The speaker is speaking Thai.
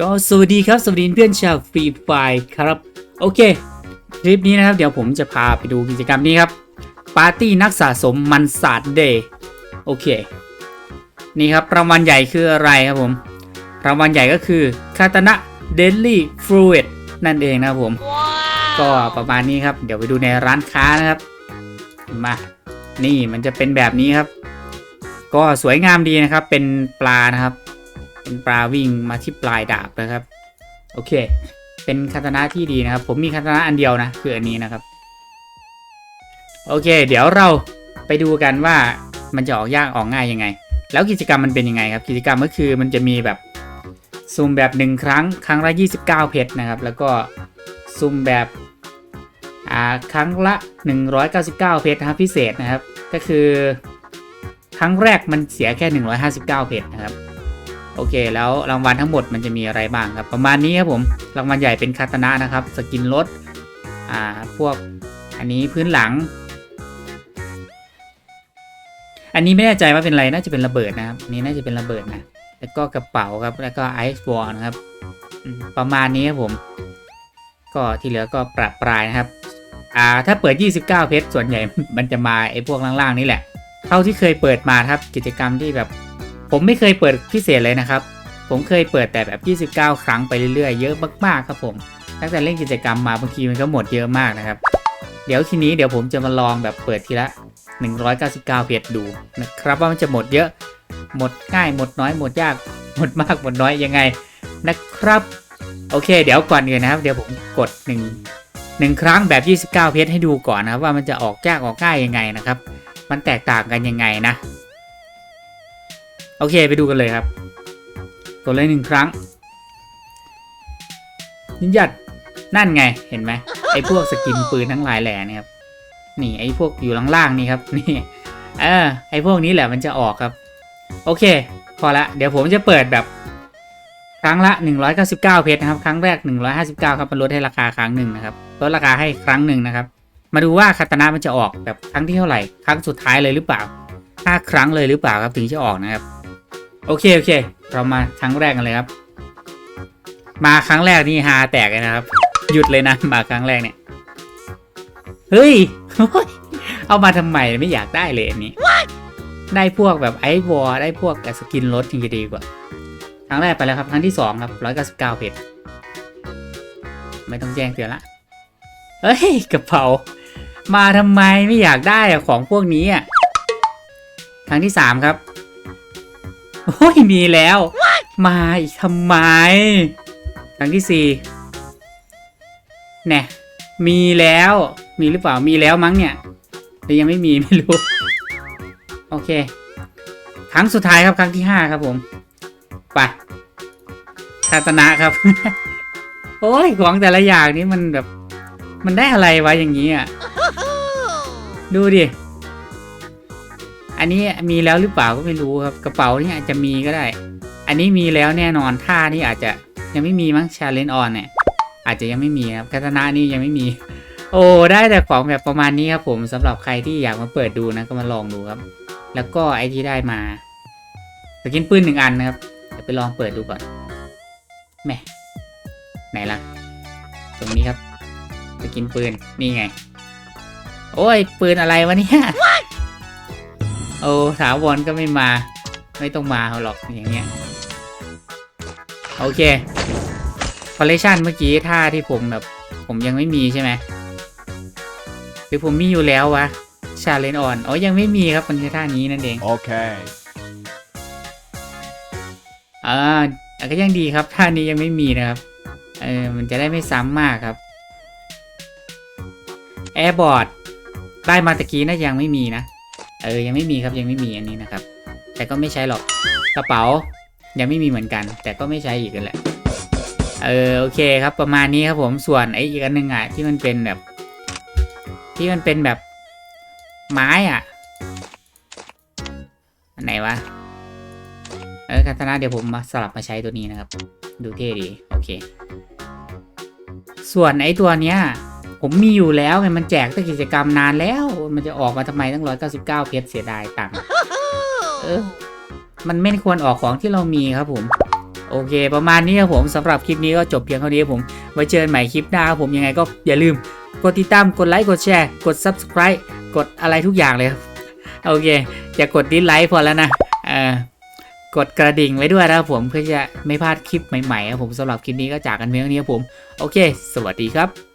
ก็สวัสดีครับ สวัสดีเพื่อนชาวฟรีไฟครับ โอเค คลิปนี้นะครับ เดี๋ยวผมจะพาไปดูกิจกรรมนี้ครับ ปาร์ตี้นักสะสมมันศาสตร์เดย์โอเค นี่ครับรางวัลใหญ่คืออะไรครับผม รางวัลใหญ่ก็คือคาตนะเดลี่ฟลูเดนั่นเองนะครับผม ก็ประมาณนี้ครับ เดี๋ยวไปดูในร้านค้านะครับ มา นี่มันจะเป็นแบบนี้ครับ ก็สวยงามดีนะครับ เป็นปลานะครับ เป็นปลาวิ่งมาที่ปลายดาบนะครับ โอเค เป็นคาตนะที่ดีนะครับ ผมมีคาตนะอันเดียวนะคืออันนี้นะครับ โอเค เดี๋ยวเราไปดูกันว่ามันจะออกยากออกง่ายยังไง แล้วกิจกรรมมันเป็นยังไงครับ กิจกรรมก็คือมันจะมีแบบซูมแบบหนึ่งครั้งครั้งละ29 เพชรนะครับ แล้วก็ซูมแบบอ่าครั้งละ 199 เพชรนะครับพิเศษนะครับ ก็คือ ครั้งแรกมันเสียแค่ 159 เพชรนะครับ โอเค แล้วรางวัลทั้งหมดมันจะมีอะไรบ้างครับ ประมาณนี้ครับผมรางวัลใหญ่เป็นคาตานะนะครับ สกินรถอ่าพวกอันนี้พื้นหลัง อันนี้ไม่แน่ใจว่าเป็นอะไรน่าจะเป็นระเบิดนะครับนนี้น่าจะเป็นระเบิดนะแล้วก็กระเป๋าครับแล้วก็ไอซ์วอลครับประมาณนี้ครับผม ก็ที่เหลือก็ปรับปรายนะครับอ่าถ้าเปิด 29 เพชรส่วนใหญ่มันจะมาไอ้พวกล่างๆนี่แหละ เท่าที่เคยเปิดมาครับกิจกรรมที่แบบ ผมไม่เคยเปิดพิเศษเลยนะครับ ผมเคยเปิดแต่แบบ 29 ครั้งไปเรื่อยๆ เยอะมากๆครับผม ตั้งแต่เล่นกิจกรรมมาบางทีมันก็หมดเยอะมากนะครับ เดี๋ยวทีนี้เดี๋ยวผมจะมาลองแบบเปิดทีละ 199 เพจดูนะครับว่ามันจะหมดเยอะ หมดง่าย หมดน้อย หมดยาก หมดมาก หมดน้อยยังไงนะครับ โอเค เดี๋ยวก่อนอื่นนะครับ เดี๋ยวผมกด 1 1 ครั้งแบบ 29 เพจให้ดูก่อนนะครับว่ามันจะออกยากออกง่ายยังไงนะครับ มันแตกต่างกันยังไงนะ โอเคไปดูกันเลยครับ กดเลยหนึ่งครั้ง นิยัดนั่นไงเห็นไหมไอ้พวกสกินปืนทั้งหลายแหล่นี่ครับนี่ไอ้พวกอยู่ล่างๆนี่ครับนี่เออไอ้พวกนี้แหละมันจะออกครับ โอเค พอละ เดี๋ยวผมจะเปิดแบบ ครั้งละ 199 เพชรนะครับ ครั้งแรก 159 ครับมันลดให้ราคาครั้งหนึ่งนะครับลดราคาให้ครั้งหนึ่งนะครับ มาดูว่าคาตานะมันจะออกแบบครั้งที่เท่าไหร่ ครั้งสุดท้ายเลยหรือเปล่าห้าครั้งเลยหรือเปล่าครับถึงจะออกนะครับ โอเค โอเค เรามาครั้งแรกกันเลยครับ มาครั้งแรกนี่ฮาแตกเลยนะครับ หยุดเลยนะ มาครั้งแรกเนี่ย เฮ้ย เอามาทำไมไม่อยากได้เลยอันนี้ ได้พวกแบบไอวอได้พวกสกินรถถึงจะดีกว่า ครั้งแรกไปแล้วครับ ครั้งที่สองครับร้อยเก้าสิบเก้าเพชรไม่ต้องแจ้งเตือนละเฮ้ยกระเป๋า มาทำไมไม่อยากได้อะของพวกนี้อะครั้งที่สามครับ โอ้ยมีแล้ว มาอีกทำไม ครั้งที่สี่แน่มีแล้ว มีหรือเปล่า มีแล้วมั้งเนี่ยหรือยังไม่มีไม่รู้ โอเค ครั้งสุดท้ายครับครั้งที่ห้าครับผม ไปคาตนะครับ โอ้ยของแต่ละอย่างนี้มันแบบ มันได้อะไรวะอย่างนี้อะ ดูดิ อันนี้มีแล้วหรือเปล่าก็ไม่รู้ครับ กระเป๋านี่อาจจะมีก็ได้ อันนี้มีแล้วแน่นอนท่านี่อาจจะยังไม่มีมั้งชาเลนจ์ออนเนี่ยอาจจะยังไม่มีครับคาตานะนี่ยังไม่มี โอ้ได้แต่ของแบบประมาณนี้ครับผมสำหรับใครที่อยากมาเปิดดูนะก็มาลองดูครับ แล้วก็ไอที่ได้มาสกินปืนหนึ่งอันนะครับเดี๋ยวไปลองเปิดดูก่อนแม่ไหนล่ะ ตรงนี้ครับสกินปืนนี่ไง โอ้ยปืนอะไรวะเนี่ย โอ้ถาวรก็ไม่มา ไม่ต้องมาหรอกอย่างเงี้ย โอเคคอลเลคชันเมื่อกี้ท่าที่ผมแบบ ผมยังไม่มีใช่ไหมหรือผมมีอยู่แล้ววะชาเลนออนอ๋อยังไม่มีครับมันคือท่านี้นั่นเอง Okay. อ่าแต่ก็ยังดีครับท่านี้ยังไม่มีนะครับเออมันจะได้ไม่ซ้ำมากครับแอร์บอร์ดได้มาตะกี้น่าจะยังไม่มีนะ เออ ยังไม่มีครับยังไม่มีอันนี้นะครับ แต่ก็ไม่ใช้หรอกกระเป๋า ยังไม่มีเหมือนกัน แต่ก็ไม่ใช้อีกนั่นแหละ เออโอเคครับประมาณนี้ครับผมส่วนไอ้อีกอันหนึ่งอะที่มันเป็นแบบ ที่มันเป็นแบบไม้อะอันไหนวะเออคาตานะเดี๋ยวผมมาสลับมาใช้ตัวนี้นะครับ ดูเท่ดี โอเค ส่วนไอ้ตัวเนี้ย ผมมีอยู่แล้วไงมันแจกตั้งกิจกรรมนานแล้ว มันจะออกมาทำไมตั้งร้อยเก้าสิบเก้าเพชรเสียดายตังค์เออ มันไม่ควรออกของที่เรามีครับผมโอเค ประมาณนี้ครับผมสำหรับคลิปนี้ก็จบเพียงเท่านี้ครับผมไว้เจอกันใหม่คลิปหน้าครับผมยังไงก็อย่าลืม กดติดตามกดไลค์กดแชร์ กด subscribe กดอะไรทุกอย่างเลยครับโอเคอย่ากดดิสไลค์พอแล้วนะเออกดกระดิ่งไว้ด้วยนะครับผมเพื่อจะไม่พลาดคลิปใหม่ๆครับผมสำหรับคลิปนี้ก็จากกันเพียงเท่านี้ครับผม โอเค สวัสดีครับ